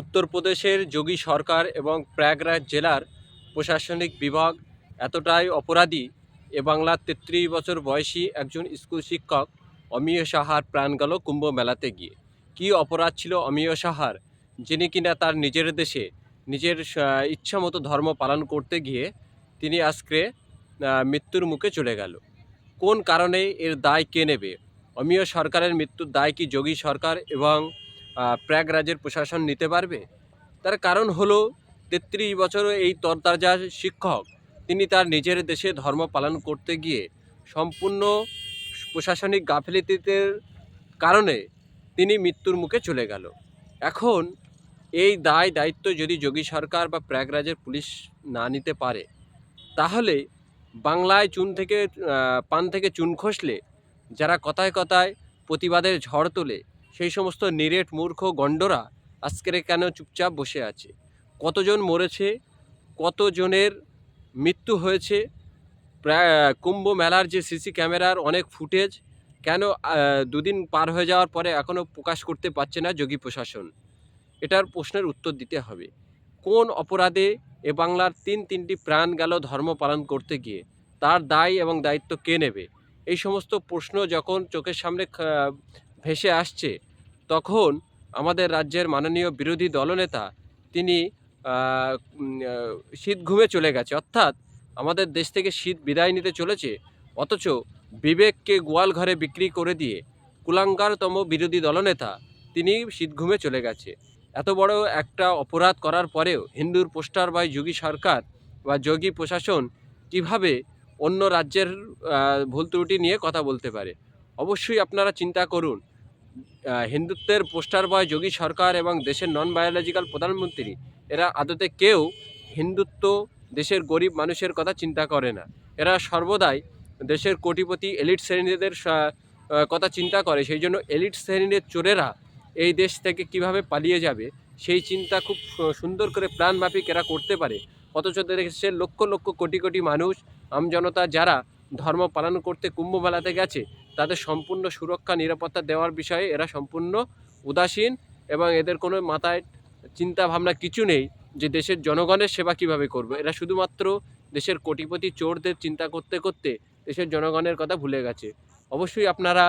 উত্তরপ্রদেশের যোগী সরকার এবং প্রয়াগরাজ জেলার প্রশাসনিক বিভাগ এতটাই অপরাধী এ বাংলার তেত্রিশ বছর বয়সী একজন স্কুল শিক্ষক অমিয় সাহার প্রাণ গেল কুম্ভ মেলাতে গিয়ে। কী অপরাধ ছিল অমিয় সাহার? যিনি কিনা তার নিজের দেশে নিজের ইচ্ছা মতো ধর্ম পালন করতে গিয়ে তিনি আজকে মৃত্যুর মুখে চলে গেল। কোন কারণে এর দায় কে নেবে? অমিয় সরকারের মৃত্যুর দায় কি যোগী সরকার এবং প্রয়াগরাজের প্রশাসন নিতে পারবে? তার কারণ হলো তেত্রিশ বছর এই তরতাজা শিক্ষক, তিনি তার নিজের দেশে ধর্ম পালন করতে গিয়ে সম্পূর্ণ প্রশাসনিক গাফিলতিতে কারণে তিনি মৃত্যুর মুখে চলে গেল। এখন এই দায় দায়িত্ব যদি যোগী সরকার বা প্রয়াগরাজের পুলিশ না নিতে পারে, তাহলে বাংলায় চুন থেকে পান থেকে চুন খসলে, যারা কথায় কথায় প্রতিবাদের ঝড় তোলে সেই সমস্ত নিরেট মূর্খ গণ্ডরা আজকের কেন চুপচাপ বসে আছে। কতজন মরেছে, কতজনের মৃত্যু হয়েছে, প্রায় কুম্ভ মেলার যে সিসি ক্যামেরার অনেক ফুটেজ, কেন দুদিন পার হয়ে যাওয়ার পরে এখনও প্রকাশ করতে পারছে না যোগী প্রশাসন? এটার প্রশ্নের উত্তর দিতে হবে। কোন অপরাধে এ বাংলার তিন তিনটি প্রাণ গেল ধর্ম পালন করতে গিয়ে? তার দায় এবং দায়িত্ব কে নেবে? এই সমস্ত প্রশ্ন যখন চোখের সামনে ভেসে আসছে তখন আমাদের রাজ্যের মাননীয় বিরোধী দলনেতা তিনি শীত ঘুমে চলে গেছে। অর্থাৎ আমাদের দেশ থেকে শীত বিদায় নিতে চলেছে। অথচ বিবেককে গোয়াল ঘরে বিক্রি করে দিয়ে কুলাঙ্গারতম বিরোধী দলনেতা তিনি শীত ঘুমে চলে গেছে। এত বড় একটা অপরাধ করার পরেও হিন্দুর পোস্টার বা যোগী সরকার বা যোগী প্রশাসন কীভাবে অন্য রাজ্যের ভুল ত্রুটি নিয়ে কথা বলতে পারে? অবশ্যই আপনারা চিন্তা করুন। হিন্দুত্বের পোস্টার বয় যোগী সরকার এবং দেশের নন বায়োলজিক্যাল প্রধানমন্ত্রী, এরা আদতে কেউ হিন্দুত্ব দেশের গরিব মানুষের কথা চিন্তা করে না। এরা সর্বদাই দেশের কোটিপতি এলিট শ্রেণীদের কথা চিন্তা করে। সেই জন্য এলিট শ্রেণির চোরেরা এই দেশ থেকে কীভাবে পালিয়ে যাবে, সেই চিন্তা খুব সুন্দর করে প্ল্যানমাফিক এরা করতে পারে। অথচ দেশের লক্ষ লক্ষ কোটি কোটি মানুষ, আমজনতা যারা ধর্ম পালন করতে কুম্ভ মেলাতে গেছে তাদের সম্পূর্ণ সুরক্ষা, নিরাপত্তা দেওয়ার বিষয়ে এরা সম্পূর্ণ উদাসীন এবং এদের কোনো মাথায় চিন্তা ভাবনা কিছু নেই যে দেশের জনগণের সেবা কীভাবে করবে। এরা শুধুমাত্র দেশের কোটিপতি চোরদের চিন্তা করতে করতে দেশের জনগণের কথা ভুলে গেছে। অবশ্যই আপনারা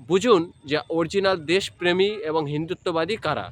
বুঝুন যে অরিজিনাল দেশপ্রেমী এবং হিন্দুত্ববাদী কারা।